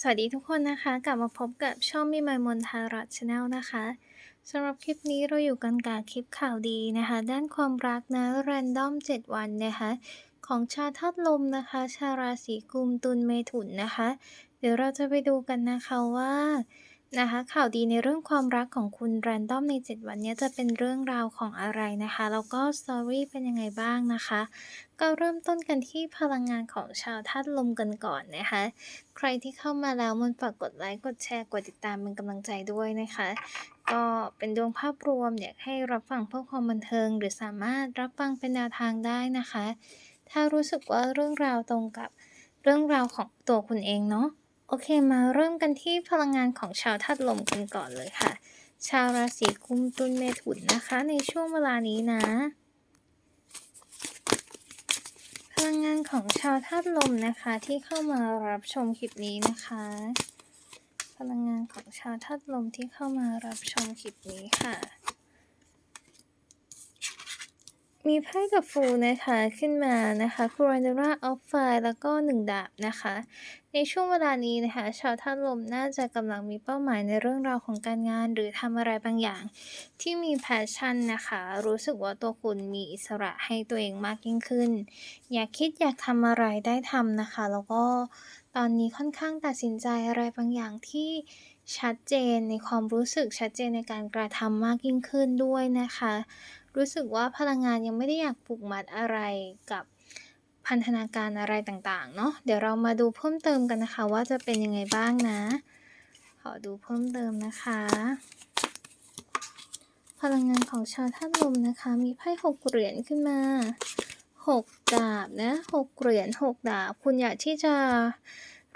สวัสดีทุกคนนะคะ กลับมาพบกับช่องมีมายมนทารัตชาแนลนะคะสำหรับคลิปนี้เราอยู่กันกับคลิปข่าวดีนะคะ ด้านความรักนะแรนดอม 7 วันนะคะ ของชาทัดลมนะคะ ชาราศีกุมตุลเมถุนนะคะ เดี๋ยวเราจะไปดูกันนะคะว่า นะคะข่าวดีในเรื่องความรักของคุณแรนดอมใน 7 วันนี้จะเป็นเรื่องราวของอะไรนะคะ แล้วก็สตอรี่เป็นยังไงบ้างนะคะ ก็เริ่มต้นกันที่พลังงานของชาวธาตุลมกันก่อนนะคะ ใครที่เข้ามาแล้วมันฝากกดไลค์กดแชร์กดติดตามเป็นกำลังใจด้วยนะคะ ก็เป็นดวงภาพรวมอยากให้รับฟังเพื่อความบันเทิง หรือสามารถรับฟังเป็นแนวทางได้นะคะ ถ้ารู้สึกว่าเรื่องราวตรงกับเรื่องราวของตัวคุณเองเนาะ โอเคมาเริ่มกันที่พลังงานของชาวธาตุลมกันก่อนเลยค่ะ ชาวราศีกุมตุลเมถุนนะคะ ในช่วงเวลานี้นะ พลังงานของชาวธาตุลมนะคะที่เข้ามารับชมคลิปนี้นะคะ พลังงานของชาวธาตุลมที่เข้ามารับชมคลิปนี้ค่ะ มีไพ่กับฟูนะคะขึ้นมานะคะคูรันเดราออฟไฟแล้วก็หนึ่งดาบนะคะ ในช่วงเวลานี้นะคะ ชาวธาตุลมน่าจะกำลังมีเป้าหมายในเรื่องราวของการงาน หรือทำอะไรบางอย่าง ที่มีแพชชั่นนะคะ รู้สึกว่าตัวคุณมีอิสระให้ตัวเองมากยิ่งขึ้น อยากคิดอยากทำอะไรได้ทำนะคะ แล้วก็ตอนนี้ค่อนข้างตัดสินใจอะไรบางอย่างที่ชัดเจนในความรู้สึกชัดเจนในการกระทำมากยิ่งขึ้นด้วยนะคะ รู้สึกว่าพลังงานยังไม่ได้อยากผูกมัดอะไรกับพันธนาการอะไรต่างๆ เนาะเดี๋ยวเรามาดูเพิ่มเติมกันนะคะ ว่าจะเป็นยังไงบ้างนะ ขอดูเพิ่มเติมนะคะ พลังงานของชาวธาตุลมนะคะ มีไพ่หกเหรียญขึ้นมาหกดาบนะหกเหรียญหกดาบ คุณอยากที่จะ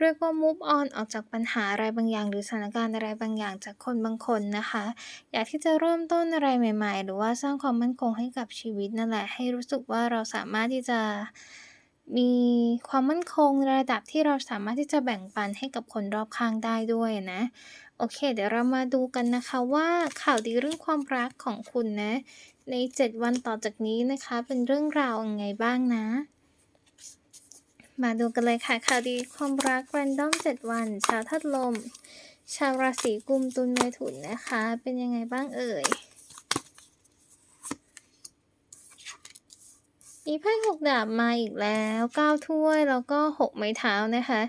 เรียกว่า move on ออกจากปัญหาอะไรบางอย่าง หรือสถานการณ์อะไรบางอย่างจากคนบางคนนะคะ อยากที่จะเริ่มต้นอะไรใหม่ ๆ หรือว่าสร้างความมั่นคงให้กับชีวิตนั่นแหละ ให้รู้สึกว่าเราสามารถที่จะมีความมั่นคงระดับที่เราสามารถที่จะแบ่งปันให้กับคนรอบข้างได้ด้วยนะ โอเค เดี๋ยวเรามาดูกันนะคะว่าข่าวดีเรื่องความรักของคุณนะ ใน 7 วันต่อจากนี้นะคะ เป็นเรื่องราวยังไงบ้างนะ มาดูกันเลยค่ะข่าวดีความรักแรนดอม 7 วัน ชาวธาตุลม ชาวราศีกุมตุลเมถุนนะคะ เป็นยังไงบ้างเอ่ย มีไพ่หกดาบมาอีกแล้วเก้าถ้วยแล้วก็หกไม้เท้านะคะ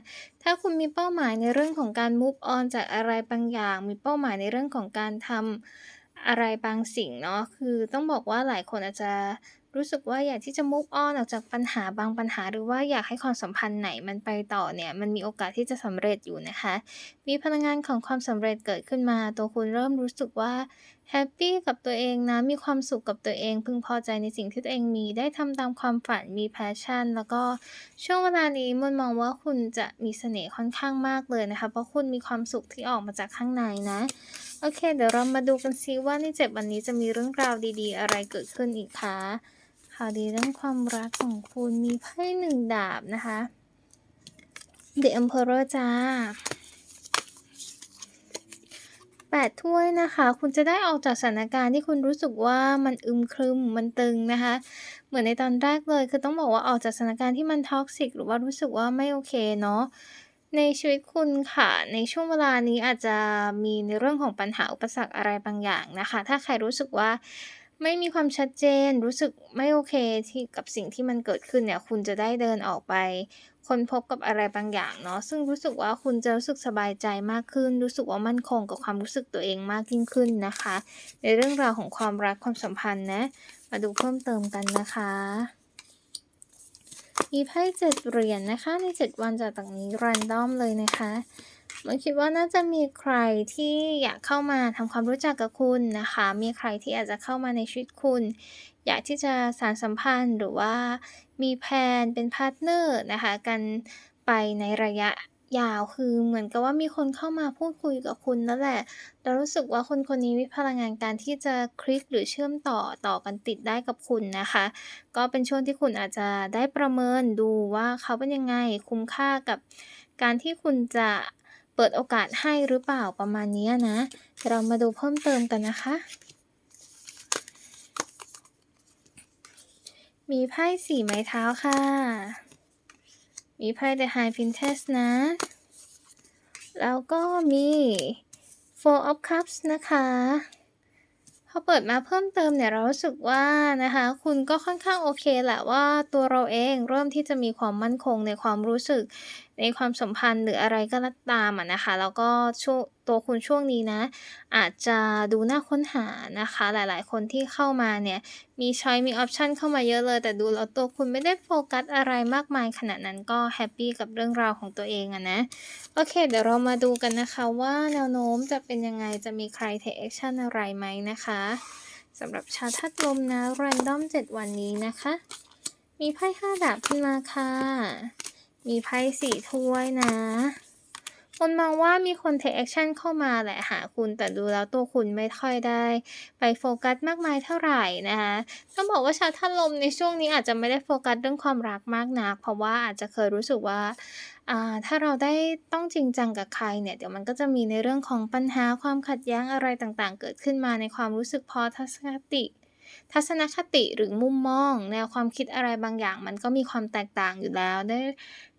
ถ้าคุณมีเป้าหมายในเรื่องของการ move on จากอะไรบางอย่าง มีเป้าหมายในเรื่องของการทำอะไรบางสิ่งเนาะคือต้องบอกว่าหลายคนอาจจะ รู้สึกว่าอยากที่จะ move on ออกจากปัญหาบางปัญหา หรือว่าอยากให้ความสัมพันธ์ไหนมันไปต่อเนี่ยมันมีโอกาสที่จะสำเร็จอยู่นะคะ มีพลังงานของความสำเร็จเกิดขึ้นมา ตัวคุณเริ่มรู้สึกว่าแฮปปี้กับตัวเองนะมีความสุขกับตัวเอง พึงพอใจในสิ่งที่ตัวเองมีได้ทำตามความฝันมีแพชชั่น แล้วก็ช่วงเวลานี้มันมองว่าคุณจะมีเสน่ห์ค่อนข้างมากเลยนะคะ เพราะคุณมีความสุขที่ออกมาจากข้างในนะโอเค เดี๋ยวเรามาดูกันซิว่าในเจ็ดวันนี้จะมีเรื่องราวดี ๆ อะไรเกิดขึ้นอีกคะ ข่าวดีเรื่องความรักของคุณมีไพ่หนึ่งดาบนะคะ The Emperor จ้าแปดถ้วยนะคะ คุณจะได้ออกจากสถานการณ์ที่คุณรู้สึกว่ามันอึมครึมมันตึงนะคะ เหมือนในตอนแรกเลย คือต้องบอกว่าออกจากสถานการณ์ที่มันท็อกซิกหรือว่ารู้สึกว่าไม่โอเคเนาะในชีวิตคุณค่ะ ในช่วงเวลานี้อาจจะมีในเรื่องของปัญหาอุปสรรคอะไรบางอย่างนะคะ ถ้าใครรู้สึกว่า ไม่มีความชัดเจน รู้สึกไม่โอเคที่กับสิ่งที่มันเกิดขึ้นเนี่ย คุณจะได้เดินออกไปค้นพบกับอะไรบางอย่างเนาะซึ่งรู้สึกว่าคุณจะรู้สึกสบายใจมากขึ้น รู้สึกว่ามั่นคงกับความรู้สึกตัวเองมากยิ่งขึ้นนะคะ ในเรื่องราวของความรักความสัมพันธ์นะ มาดูเพิ่มเติมกันนะคะ มีไพ่เจ็ดเหรียญนะคะ ในเจ็ดวันจากต่างนี้รันดอมเลยนะคะมันคิดว่าน่าจะมีใครที่อยากเข้ามาทำความรู้จักกับคุณนะคะ มีใครที่อาจจะเข้ามาในชีวิตคุณ อยากที่จะสารสัมพันธ์หรือว่ามีแพนเป็นพาร์ทเนอร์นะคะ กันไปในระยะ ยาวคือเหมือนกับว่ามีคนเข้ามาพูดคุยกับคุณนั่นแหละเรารู้สึกว่าคนคนนี้มีพลังงานการที่จะคลิกหรือเชื่อมต่อต่อกันติดได้กับคุณนะคะ ก็เป็นช่วงที่คุณอาจจะได้ประเมินดูว่าเขาเป็นยังไงคุ้มค่ากับการที่คุณจะเปิดโอกาสให้หรือเปล่าประมาณนี้นะ เรามาดูเพิ่มเติมกันนะคะ มีไพ่สี่ไม้เท้าค่ะ มีไพ่ The High Princess นะ แล้วก็มี Four of Cups นะคะพอเปิดมาเพิ่มเติมเนี่ยเรารู้สึกว่านะคะ คุณก็ค่อนข้างโอเคแหละว่าตัวเราเองเริ่มที่จะมีความมั่นคงในความรู้สึก ในความสัมพันธ์หรืออะไรก็ตามอะนะคะ แล้วก็ช่วงตัวคุณช่วงนี้นะ อาจจะดูน่าค้นหานะคะ หลายๆ คนที่เข้ามาเนี่ยมีช้อยมีออปชันเข้ามาเยอะเลย แต่ดูแล้วตัวคุณไม่ได้โฟกัสอะไรมากมายขนาดนั้นก็แฮปปี้กับเรื่องราวของตัวเองอะนะ โอเค เดี๋ยวเรามาดูกันนะคะว่าแนวโน้มจะเป็นยังไงจะมีใคร take action อะไรไหมนะคะสำหรับชาวธาตุลมนะ random 7วันนี้นะคะ มีไพ่5ดาบขึ้นมาค่ะ มีไพ่สี่ถ้วยนะคนมองว่ามีคน take action เข้ามาแหละหาคุณ แต่ดูแล้วตัวคุณไม่ค่อยได้ ไปโฟกัสมากมายเท่าไหร่นะคะต้องบอกว่าชาวธาตุลมในช่วงนี้อาจจะไม่ได้โฟกัสเรื่องความรักมากนัก เพราะว่าอาจจะเคยรู้สึกว่าถ้าเราได้ต้องจริงจังกับใครเนี่ยเดี๋ยวมันก็จะมีในเรื่องของปัญหาความขัดแย้งอะไรต่างๆ เกิดขึ้นมาในความรู้สึกพอทัศนคติ ทัศนคติหรือมุมมอง แนวความคิดอะไรบางอย่าง มันก็มีความแตกต่างอยู่แล้วด้วย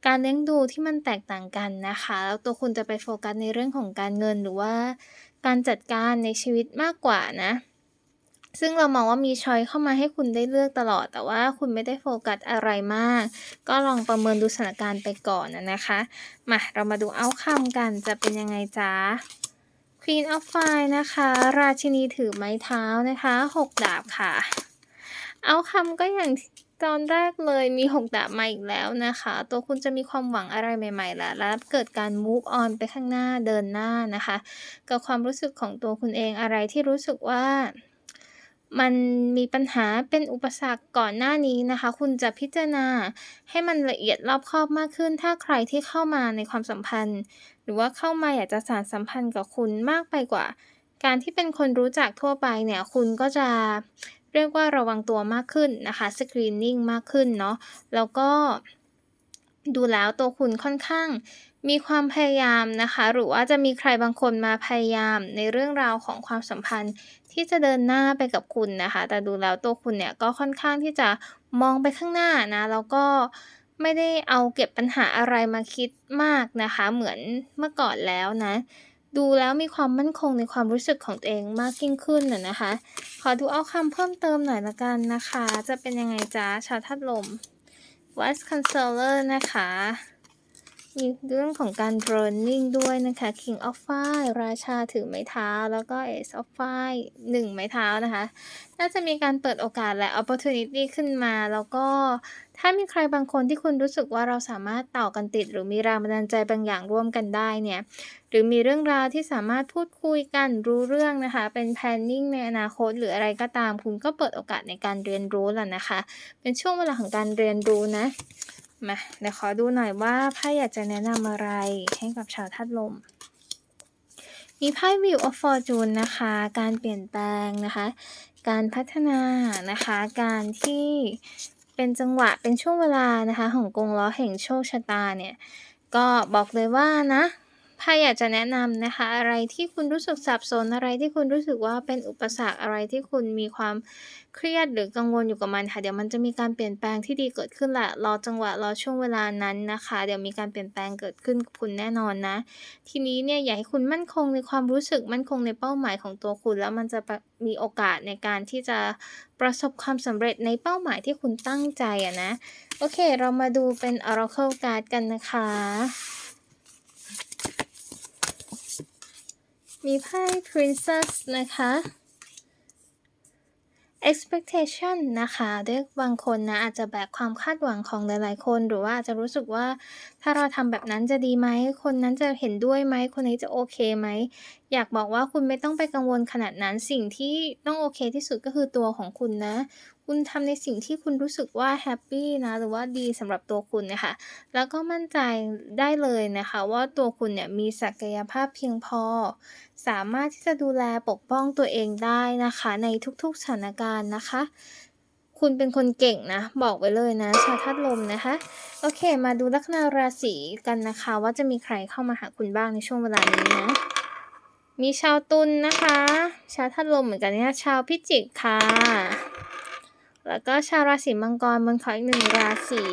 การเลี้ยงดูที่มันแตกต่างกันนะคะ แล้วตัวคุณจะไปโฟกัสในเรื่องของการเงินหรือว่า การจัดการในชีวิตมากกว่านะ ซึ่งเรามองว่ามีช้อยเข้ามาให้คุณได้เลือกตลอด แต่ว่าคุณไม่ได้โฟกัสอะไรมาก ก็ลองประเมินดูสถานการณ์ไปก่อนนะคะ มาเรามาดูเอาคำกันจะเป็นยังไงจ๊ะ Queen of Fire นะคะ ราชินีถือไม้เท้านะคะหกดาบค่ะ เอาคำก็อย่างตอนแรกเลยมีหกดาบมาอีกแล้วนะคะ ตัวคุณจะมีความหวังอะไรใหม่ๆแล้วและเกิดการ move on ไปข้างหน้าเดินหน้านะคะ กับความรู้สึกของตัวคุณเองอะไรที่รู้สึกว่ามันมีปัญหาเป็นอุปสรรคก่อนหน้านี้นะคะ คุณจะพิจารณาให้มันละเอียดรอบคอบมากขึ้น ถ้าใครที่เข้ามาในความสัมพันธ์ รือว่าเข้ามาอยากจะสานสัมพันธ์กับคุณมากไปกว่า การที่เป็นคนรู้จักทั่วไปเนี่ยคุณก็จะเรียกว่าระวังตัวมากขึ้นนะคะ screening มากขึ้นเนาะแล้วก็ดูแล้วตัวคุณค่อนข้างมีความพยายามนะคะ หรือว่าจะมีใครบางคนมาพยายามในเรื่องราวของความสัมพันธ์ที่จะเดินหน้าไปกับคุณนะคะ แต่ดูแล้วตัวคุณเนี่ยก็ค่อนข้างที่จะมองไปข้างหน้านะ แล้วก็ ไม่ได้เอาเก็บปัญหาอะไรมาคิดมากนะคะ เหมือนเมื่อก่อนแล้วนะ ดูแล้วมีความมั่นคงในความรู้สึกของตัวเองมากยิ่งขึ้นน่ะนะคะ ขอดูเอาคำเพิ่มเติมหน่อยละกันนะคะ จะเป็นยังไงจ้าชาวทัดลม Wise Counselor นะคะ มีเรื่องของการ burning ด้วยนะคะ King of Fire ราชาถือไม้เท้า แล้วก็ Ace of Fire หนึ่งไม้เท้านะคะ น่าจะมีการเปิดโอกาสและ opportunity ขึ้นมา แล้วก็ถ้ามีใครบางคนที่คุณรู้สึกว่าเราสามารถต่อกันติด หรือมีแรงบันดาลใจบางอย่างร่วมกันได้เนี่ย หรือมีเรื่องราวที่สามารถพูดคุยกันรู้เรื่องนะคะ เป็น planning ในอนาคต หรืออะไรก็ตาม คุณก็เปิดโอกาสในการเรียนรู้แล้วนะคะ เป็นช่วงเวลาของการเรียนรู้นะ มาเดี๋ยวขอดูหน่อยว่าไพ่อยากจะแนะนำอะไรให้กับชาวธาตุลม มีไพ่ View of Fortune นะคะ การเปลี่ยนแปลงนะคะ การพัฒนานะคะ การที่เป็นจังหวะเป็นช่วงเวลานะคะ ของกงล้อแห่งโชคชะตาเนี่ย ก็บอกเลยว่านะ ไพ่อยากจะแนะนำนะคะ อะไรที่คุณรู้สึกสับสนอะไรที่คุณรู้สึกว่าเป็นอุปสรรคอะไรที่คุณมีความเครียดหรือกังวลอยู่กับมันค่ะ เดี๋ยวมันจะมีการเปลี่ยนแปลงที่ดีเกิดขึ้นแหละรอจังหวะรอช่วงเวลานั้นนะคะ เดี๋ยวมีการเปลี่ยนแปลงเกิดขึ้นกับคุณแน่นอนนะ ทีนี้เนี่ยอยากให้คุณมั่นคงในความรู้สึกมั่นคงในเป้าหมายของตัวคุณ แล้วมันจะมีโอกาสในการที่จะประสบความสำเร็จในเป้าหมายที่คุณตั้งใจอะนะโอเค เรามาดูเป็น Oracle Card กันนะคะ มีไพ่ Princess นะคะ expectation นะคะด้วยบางคนนะอาจจะแบกความคาดหวังของหลาย ๆ คน หรือว่าอาจจะรู้สึกว่าถ้าเราทำแบบนั้นจะดีไหม คนนั้นจะเห็นด้วยไหม คนนี้จะโอเคไหม อยากบอกว่าคุณไม่ต้องไปกังวลขนาดนั้น สิ่งที่ต้องโอเคที่สุดก็คือตัวของคุณนะ คุณทำในสิ่งที่คุณรู้สึกว่าแฮปปี้นะ หรือว่าดีสำหรับตัวคุณนี่ยค่ะแล้วก็มั่นใจได้เลยนะคะ ว่าตัวคุณเนี่ยมีศักยภาพเพียงพอ สามารถที่จะดูแลปกป้องตัวเองได้นะคะ ในทุกๆสถานการณ์นะคะ คุณเป็นคนเก่งนะ บอกไว้เลยนะ ชาวธาตุลมนะคะ โอเค มาดูลัคนาราศีกันนะคะ ว่าจะมีใครเข้ามาหาคุณบ้างในช่วงเวลานี้นะมีชาวตุลนนะคะ ชาวธาตุลมเหมือนกันเนี่ยชาวพิจิกค่ะ แล้วก็ชาวราศีมังกรบนขออีกหนึ่งราศี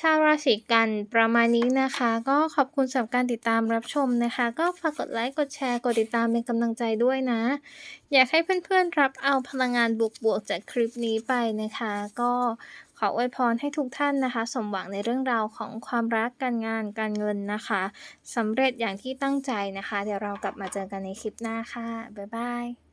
ชาวราศีกันประมาณนี้นะคะ ก็ขอบคุณสำหรับการติดตามรับชมนะคะ ก็ฝากกดไลค์กดแชร์กดติดตามเป็นกำลังใจด้วยนะ อยากให้เพื่อนๆรับเอาพลังงานบวกๆจากคลิปนี้ไปนะคะ ก็ขออวยพรให้ทุกท่านนะคะ สมหวังในเรื่องราวของความรักการงานการเงินนะคะสำเร็จอย่างที่ตั้งใจนะคะ เดี๋ยวเรากลับมาเจอกันในคลิปหน้าค่ะบ๊ายบาย